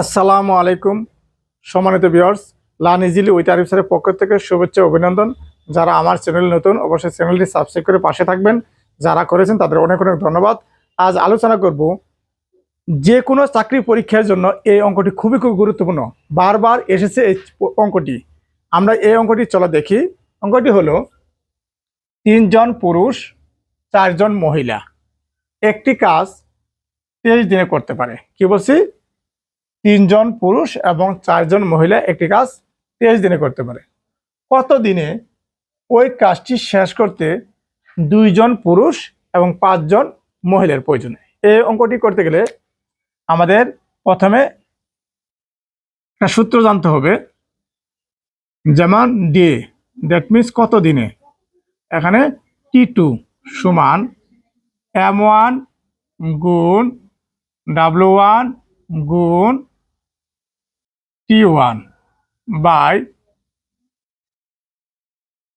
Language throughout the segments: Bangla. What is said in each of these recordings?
আসসালামু আলাইকুম। সম্মানিত viewers, learn easily with Arif স্যারের পক্ষ থেকে শুভেচ্ছা অভিনন্দন। যারা আমার চ্যানেল নতুন, অবশ্যই চ্যানেলটি সাবস্ক্রাইব করে পাশে থাকবেন। যারা করেছেন, তাদের অনেক অনেক ধন্যবাদ। আজ আলোচনা করব যে কোনো চাকরি পরীক্ষার জন্য এই অঙ্কটি খুবই খুব গুরুত্বপূর্ণ। বারবার এসেছে এই অঙ্কটি। আমরা এই অঙ্কটি চলো দেখি। অঙ্কটি হলো, তিনজন পুরুষ, চারজন মহিলা। একটি কাজ তেইশ দিনে করতে পারে। কি বলছি? তিনজন পুরুষ এবং চারজন মহিলা একটি কাজ তেইশ দিনে করতে পারে। কত দিনে ওই কাজটি শেষ করতে দুইজন পুরুষ এবং পাঁচজন মহিলার প্রয়োজন এই অঙ্কটি করতে গেলে আমাদের প্রথমে একটা সূত্র জানতে হবে। যেমন ডে দ্যাট মিনস কত দিনে এখানে টি টু সমান এম ওয়ান গুণ ডাব্লু ওয়ান গুণ T one by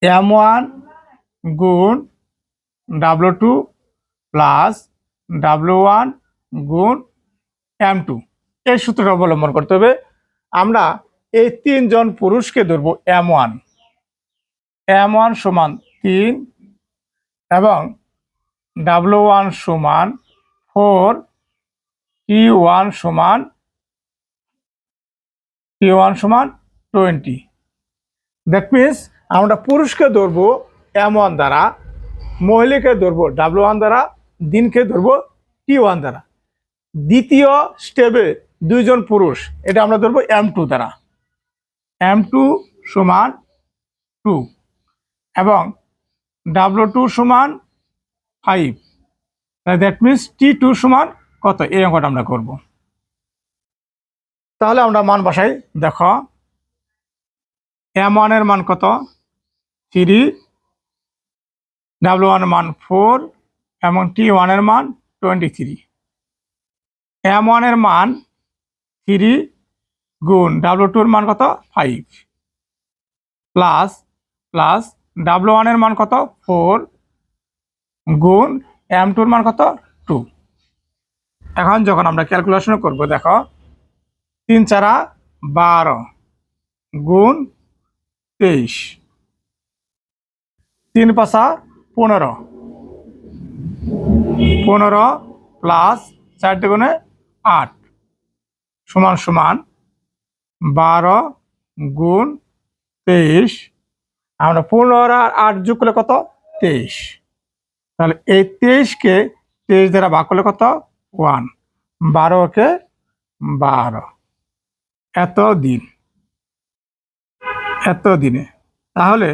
M one গুণ W two plus W one গুণ এম টু এই সূত্রটা অবলম্বন করতে হবে। আমরা এই তিনজন পুরুষকে ধরব এম ওয়ান এম ওয়ান সমান তিন এবং ডাব্লু ওয়ান সমান ফোর টি ওয়ান সমান টি ওয়ান সমান টোয়েন্টি দ্যাট মিনস আমরা পুরুষকে ধরবো এম ওয়ান দ্বারা, মহিলাকে ধরবো ডাব্লু ওয়ান দ্বারা, দিনকে ধরবো টি ওয়ান দ্বারা। দ্বিতীয় স্টেপে দুইজন পুরুষ, এটা আমরা ধরবো এম টু দ্বারা। এম টু সমান টু এবং ডাব্লু টু সমান five that means T two সমান কত? এই অঙ্কটা আমরা করব। তাহলে আমরা মান বসাই, দেখো এম ওয়ানের মান কত? থ্রি ডাব্লু ওয়ানের মান ফোর এবং টি ওয়ানের মান টোয়েন্টি থ্রি এম ওয়ানের মান থ্রি গুণ ডাব্লু টুর মান কত? ফাইভ প্লাস প্লাস ডাব্লু ওয়ানের মান কত? ফোর গুণ এম টুর মান কত? টু এখন যখন আমরা ক্যালকুলেশন করব, দেখো তিন চারা, বারো। গুণ তেইশ। তিন পাশা পনেরো। পনেরো প্লাস চার দুগুণে আট। সমান সমান বারো গুণ তেইশ। আমরা পনেরো আর আট যোগ করলে কত? তেইশ। তাহলে এই তেইশকে তেইশ দ্বারা ভাগ করলে কত? ওয়ান। বারোকে বারো। এত দিন এত দিনে তাহলে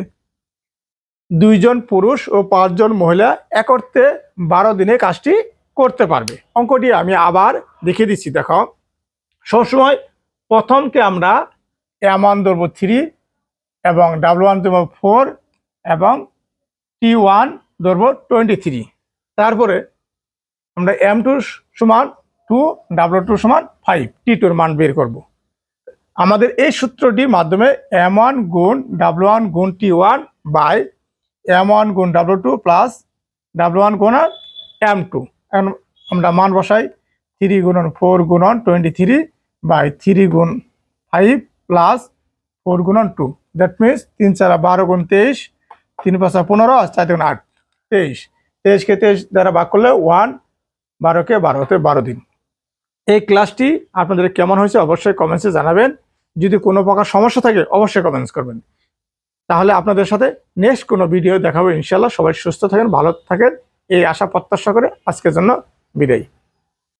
দুইজন পুরুষ ও পাঁচজন মহিলা একর্তে বারো দিনে কাজটি করতে পারবে। অঙ্কটি আমি আবার দেখিয়ে দিচ্ছি, দেখো। সবসময় প্রথমকে আমরা এম ওয়ান ধরবো থ্রি এবং ডাব্লু ওয়ান ধরবো ফোর এবং টি ওয়ান ধরবো টোয়েন্টি থ্রি তারপরে আমরা এম টু সমান টু ডাব্লু টু সমান ফাইভ টি টুর মান বের করব। আমাদের এই সূত্রটির মাধ্যমে এম ওয়ান গুণ ডাব্লু ওয়ান গুণ T one by M one গুণ W two plus W one গুণ আর এম টু এখন আমরা মান বসাই থ্রি গুণন ফোর গুণন টোয়েন্টি থ্রি বাই থ্রি গুণ ফাইভ প্লাস ফোর গুণন টু দ্যাট মিনস তিন চারা বারো গুণ তেইশ, তিন পাঁচা পনেরো, আর চার গুণ আট। তেইশ। তেইশকে তেইশ দ্বারা ভাগ করলে ওয়ান বারোকে বারোতে বারো দিন। এই ক্লাসটি আপনাদের কেমন হয়েছে অবশ্যই কমেন্টসে জানাবেন। যদি কোনো প্রকার সমস্যা থাকে, অবশ্যই কমেন্টস করবেন। তাহলে আপনাদের সাথে নেক্সট কোনো ভিডিও দেখাবো ইনশাল্লাহ সবাই সুস্থ থাকেন, ভালো থাকেন। এই আশা প্রত্যাশা করে আজকের জন্য বিদায়।